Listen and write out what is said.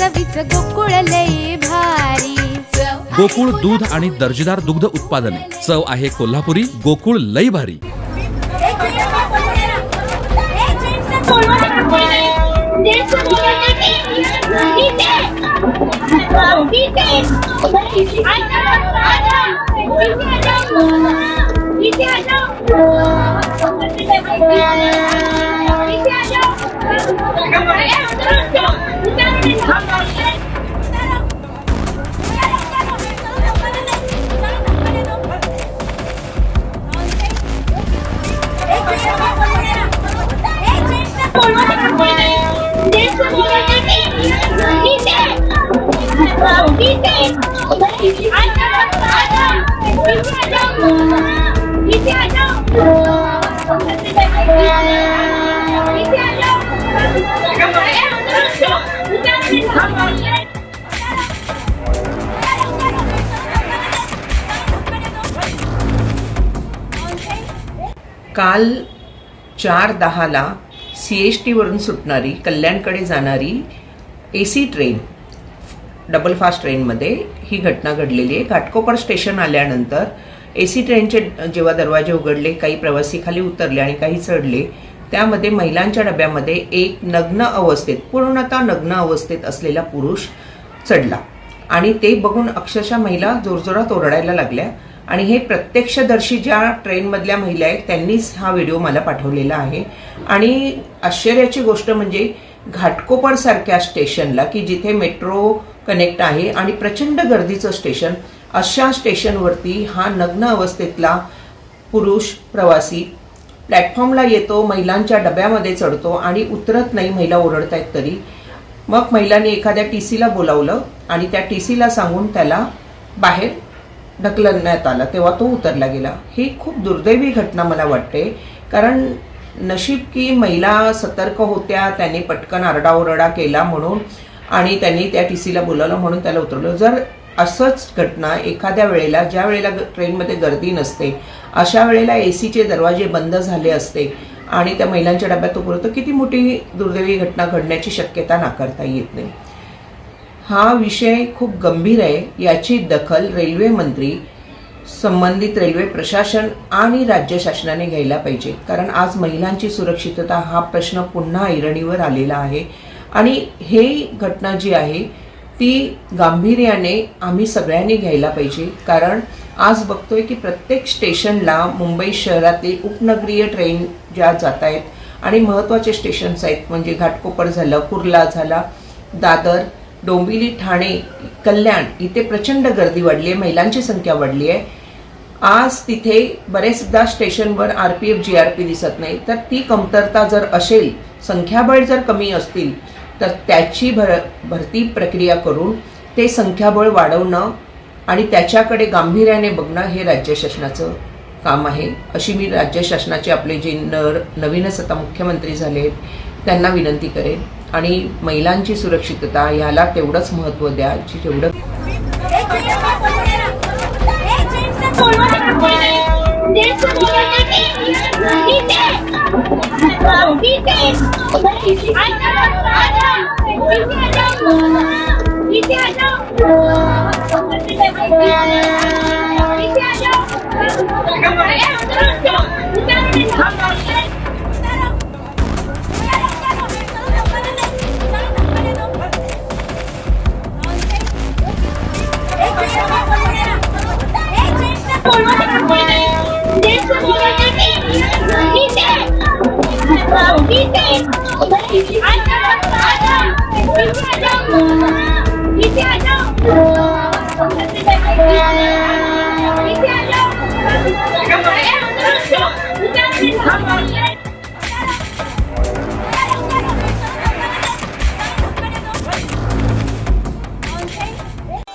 चवीच गोकुळ लई भारी. गोकुळ दूध आणि दर्जेदार दुग्ध उत्पादने. चव आहे कोल्हापुरी गोकुळ लई भारी. काल चार दहाला सी एस टीवरून सुटणारी कल्याणकडे जाणारी A C train double fast ट्रेनमध्ये ही घटना घडलेली आहे. घाटकोपर स्टेशन आल्यानंतर ए सी ट्रेनचे जेव्हा दरवाजे उघडले काही प्रवासी खाली उतरले आणि काही चढले त्यामध्ये महिलांच्या डब्यामध्ये एक नग्न अवस्थेत पूर्णतः नग्न अवस्थेत असलेला पुरुष चढला. आणि ते बघून अक्षरशः महिला जोरजोरात ओरडायला लागल्या. आणि हे प्रत्यक्षदर्शी ज्या ट्रेनमधल्या महिला आहेत त्यांनीच हा व्हिडिओ मला पाठवलेला आहे. आणि आश्चर्याची गोष्ट म्हणजे घाटकोपरसारख्या स्टेशनला की जिथे मेट्रो कनेक्ट आहे आणि प्रचंड गर्दीचं स्टेशन अशा स्टेशनवरती हा नग्न अवस्थेतला पुरुष प्रवासी प्लॅटफॉर्मला येतो महिलांच्या डब्यामध्ये चढतो आणि उतरत नाही महिला ओरडत आहेत तरी. मग महिलांनी एखाद्या टी सीला बोलावलं आणि त्या टी सीला सांगून त्याला बाहेर ढकलण्यात आलं तेव्हा तो उतरला गेला. ही खूप दुर्दैवी घटना मला वाटते कारण नशीब की महिला सतर्क होत्या त्याने पटकन आरडाओरडा केला म्हणून आणि त्यांनी त्या टी सीला बोलावलं म्हणून त्याला उतरवलं. जर असंच घटना एखाद्या वेळेला ज्या वेळेला ट्रेनमध्ये गर्दी नसते अशा वेळेला ए सीचे दरवाजे बंद झाले असते आणि त्या महिलांच्या डब्यात तो पुरवतो किती मोठी दुर्दैवी घटना घडण्याची शक्यता नाकारता येत नाही. हा विषय खूप गंभीर आहे. याची दखल रेल्वे मंत्री संबंधित रेल्वे प्रशासन आणि राज्य शासनाने घ्यायला पाहिजे. कारण आज महिलांची सुरक्षितता हा प्रश्न पुन्हा ऐरणीवर आलेला आहे. आणि हे घटना जी आहे ती गांभीर्याने आम्ही सगळ्यांनी घ्यायला पाहिजे. कारण आज बघतोय की प्रत्येक स्टेशनला मुंबई शहरातील उपनगरीय ट्रेन ज्या जात आहेत आणि महत्त्वाचे स्टेशन्स आहेत म्हणजे घाटकोपर झालं कुर्ला झाला दादर डोंबिवली ठाणे कल्याण इथे प्रचंड गर्दी वाढली आहे महिलांची संख्या वाढली आहे आज तिथे बरेचदा स्टेशनवर R P F G R P दिसत नाही. तर ती कमतरता जर असेल संख्याबळ जर कमी असतील तर त्याची भर भरती प्रक्रिया करून ते संख्याबळ वाढवणं आणि त्याच्याकडे गांभीर्याने बघणं हे राज्य शासनाचं काम आहे. अशी मी राज्य शासनाचे आपले जे नर नवीनच आता मुख्यमंत्री झाले आहेत त्यांना विनंती करेन. आणि महिलांची सुरक्षितता ह्याला तेवढंच महत्त्व द्या जी जेवढं Ay, Ikaw